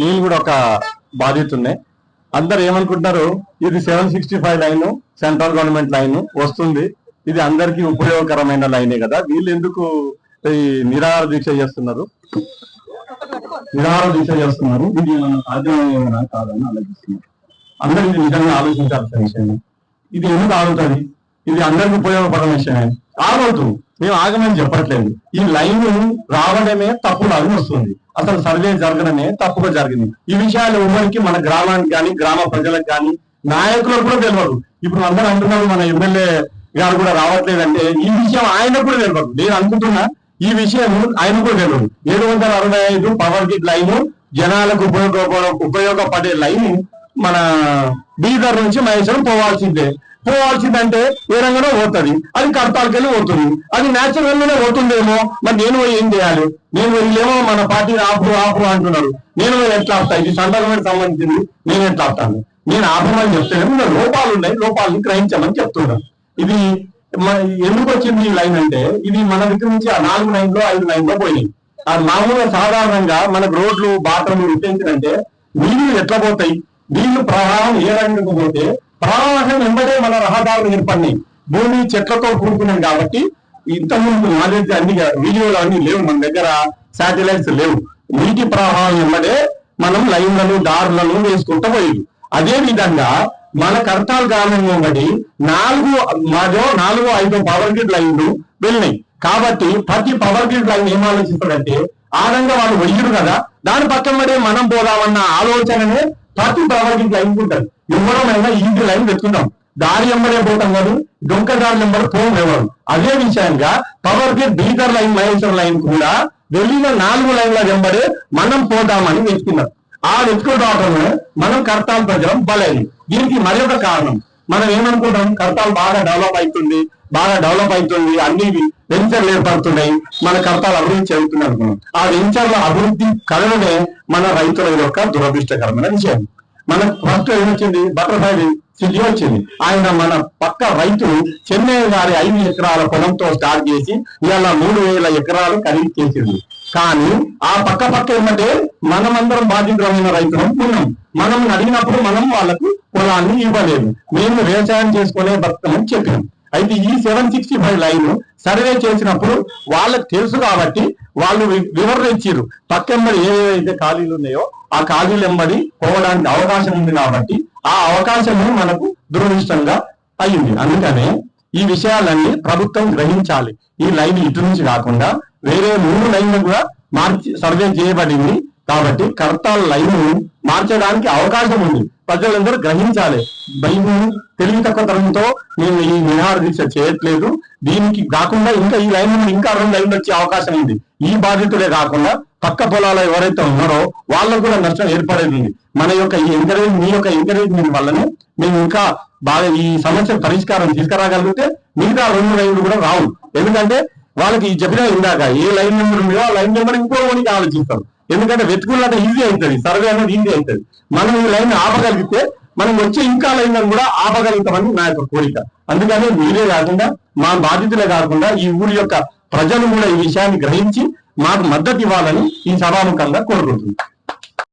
నేను కూడా ఒక బాధితున్నే అందరు ఏమనుకుంటున్నారు? ఇది seven sixty five line central government line వస్తుంది. ఇది అందరికీ ఉపయోగకరమైన లైనే కదా. వీళ్ళు ఎందుకు ఈ నిరాహార దీక్ష చేస్తున్నారు? నిరాహార దీక్ష చేస్తున్నారు. ఇది మన కాదని ఆలోచిస్తున్నారు. అందరూ ఇది నిజంగా ఆలోచించాల్సిన విషయం ఇది ఎందుకు ఆగుతుంది? ఇది అందరికి ఉపయోగపడిన విషయమే. ఆగవుతుంది మేము ఆగమని చెప్పట్లేదు. ఈ లైన్ రావడమే తప్పులాగా వస్తుంది. అసలు సర్వే జరగడమే తప్పుగా జరిగింది. ఈ విషయాలు ఎవరికి మన గ్రామానికి కానీ గ్రామ ప్రజలకు కానీ నాయకులకు కూడా తెలియదు ఇప్పుడు అందరూ అంటున్నారు మన ఎమ్మెల్యే గారు కూడా రావట్లేదంటే ఈ విషయం ఆయన కూడా తెలియదు నేను అనుకుంటున్నా ఈ విషయం ఆయన కూడా తెలియదు ఏడు వందల అరవై ఐదు పవర్ గిట్ లైన్ జనాలకు ఉపయోగ ఉపయోగపడే లైన్ మన బీదర్ నుంచి మహేశ్వరం పోవాల్సిందే. పోవాల్సిందంటే ఏ రంగంలో పోతుంది? అది కడతాలకెళ్ళి పోతుంది. అది నేచురల్ గానే పోతుందేమో? మరి నేను ఏం చేయాలి? నేను వీళ్ళేమో మన పార్టీ ఆపు ఆపు అంటున్నారు. నేను ఎట్లా ఆపుతా? ఇది సందర్భానికి సంబంధించింది. నేను ఎట్లా ఆపుతాను? నేను ఆపమని చెప్తాను లోపాలు ఉన్నాయి. లోపాలను గ్రహించమని చెప్తున్నాను ఇది ఎందుకు వచ్చింది ఈ లైన్ అంటే ఇది మన దగ్గర నుంచి ఆ నాలుగు లైన్లో ఐదు లైన్లో పోయినాయి. ఆ మామూలుగా సాధారణంగా మనకు రోడ్లు బాత్రూమ్లు ఉట్టేంటిదంటే నీళ్ళు ఎట్లా పోతాయి? నీళ్ళు ప్రవాహం ఏ రంగంకు పోతే ప్రవాహం వెంబడే మన రహదారులు ఏర్పడినాయి. భూమి చెట్లతో కూడుకున్నాం కాబట్టి ఇంతకుముందు నాలెడ్జ్ అన్ని వీడియోలు అన్ని లేవు మన దగ్గర శాటిలైట్స్ లేవు. నీటి ప్రవాహం వెంబడే మనం లైన్లను దారులను వేసుకుంటూ పోయేది. అదే విధంగా మన కర్తాల్ గ్రామం వెంబడి నాలుగు మాదో నాలుగు ఐదు పవర్ గ్రిడ్ లైన్లు వెళ్ళినాయి. కాబట్టి ప్రతి పవర్ గ్రిడ్ లైన్ ఏం ఆలోచిస్తాడంటే ఆ రంగా వాళ్ళు వెయ్యరు కదా. దాని పక్కన పడే మనం పోదామన్న ఆలోచననే పార్టీ పవర్ లైన్ ఉంటుంది ఎవరమైనా ఇంటి లైన్ పెట్టుకున్నాం. దారి ఎంబడే పోతాం కాదు డొంక దారి నెంబర్ ఫోన్ ఎవరు అదే విషయంగా power grid Bidar line Maheshwara line కూడా వెళ్ళిన నాలుగు లైన్ల వెంబడే మనం పోదామని వెతుకున్నారు ఆ వెతుకుకోవడంలో మనం కర్తాలు ప్రజలం బలైంది. దీనికి మరొక కారణం. మనం ఏమనుకుంటాం? కర్తాలు బాగా డెవలప్ అవుతుంది బాగా డెవలప్ అవుతుంది అన్ని వెంచర్లు ఏర్పడుతున్నాయి మన కర్తాలు అభివృద్ధి చెందుతుంది అనుకున్నాం ఆ వెంచర్ల అభివృద్ధి కలవనే మన రైతుల యొక్క దురదృష్టకరమైన విషయం మనకు ఫస్ట్ ఏమొచ్చింది బటర్ఫ్లై సిటీ వచ్చింది. ఆయన మన పక్క రైతు చెన్నై గారి ఐదు ఎకరాల పొలంతో స్టార్ట్ చేసి ఇలా మూడు వేల ఎకరాలు ఖరీదు చేసింది. కానీ ఆ పక్క పక్క ఏమంటే మనమందరం బాధితులమైన రైతులం ఉన్నాం. మనం అడిగినప్పుడు మనం వాళ్ళకు పొలాన్ని ఇవ్వలేదు. మేము వ్యవసాయం చేసుకునే బతుకమని చెప్పాం అయితే ఈ seven sixty five line survey చేసినప్పుడు వాళ్ళకి తెలుసు కాబట్టి వాళ్ళు వి- వివరణ ఇచ్చారు పక్కెంబడి ఏవైతే ఖాళీలు ఉన్నాయో ఆ ఖాళీలు ఎంబడి పోవడానికి అవకాశం ఉంది కాబట్టి ఆ అవకాశమే మనకు దురదృష్టంగా అయ్యింది అందుకనే ఈ విషయాలన్నీ ప్రభుత్వం గ్రహించాలి. ఈ లైన్ ఇటు నుంచి కాకుండా వేరే మూడు లైన్లు కూడా మార్చి సర్వే చేయబడింది. కాబట్టి కర్తాల లైన్ మార్చడానికి అవకాశం ఉంది. ప్రజలందరూ గ్రహించాలి. బైబుల్ తెలివి తక్కువ తరంతో నేను ఈ నిహార దీక్ష చేయట్లేదు. దీనికి కాకుండా ఇంకా ఈ లైన్ ఇంకా రెండు లైన్లు వచ్చే అవకాశం ఉంది. ఈ బాధితులే కాకుండా పక్క పొలాలు ఎవరైతే ఉన్నారో వాళ్ళకు కూడా నష్టం ఏర్పడేది మన యొక్క ఈ ఎంకరేజ్ మీ యొక్క ఎంకరేజ్మెంట్ వల్లనే మేము ఇంకా బాగా ఈ సమస్య పరిష్కారం తీసుకురాగలిగితే మిగతా రెండు లైన్లు కూడా రావు. ఎందుకంటే వాళ్ళకి ఈ చెప్పిన ఇందాక ఏ లైన్ నెంబర్ ఉందో ఆ లైన్ నెంబర్ ఇంకో వానికి ఆలోచిస్తారు ఎందుకంటే వెతుకున్నది ఈజీ అవుతుంది సర్వే అనేది ఈజీ అవుతుంది. మనం ఈ లైన్ ఆపగలిగితే మనం వచ్చే ఇంకా లైన్ కూడా ఆపగలుగుతామని నా యొక్క కోరిక. అందుకని మీరే కాకుండా మా బాధితులే కాకుండా ఈ ఊరి యొక్క ప్రజలు కూడా ఈ విషయాన్ని గ్రహించి మాకు మద్దతు ఇవ్వాలని ఈ సభాముఖంగా కోరుకుంటున్నాను